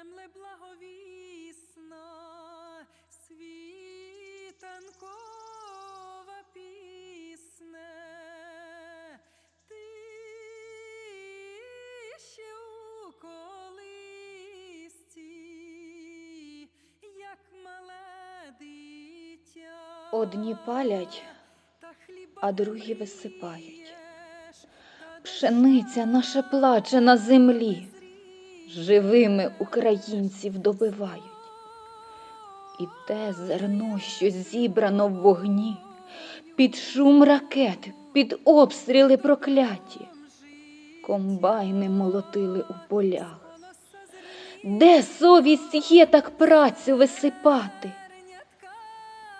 земле благовісна, світанкова пісне, ти ще у колисці, як мале дитя. Одні палять, а другі висипають. Пшениця наша плаче на землі, живими українців добивають. І те зерно, що зібрано в вогні, під шум ракет, під обстріли прокляті, комбайни молотили у полях. Де совість є так працю висипати?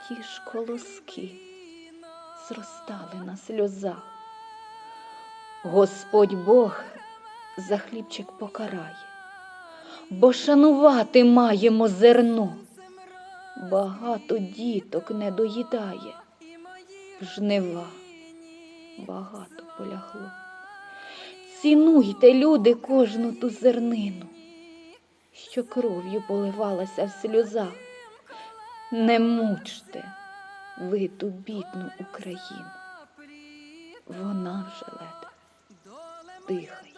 Ті ж колоски зростали на сльозах. Господь Бог за хлібчик покарає, бо шанувати маємо зерно. Багато діток не доїдає, жнива багато полягло. Цінуйте, люди, кожну ту зернину, що кров'ю поливалася в сльозах. Не мучте ви ту бідну Україну, вона вже ледве дихає.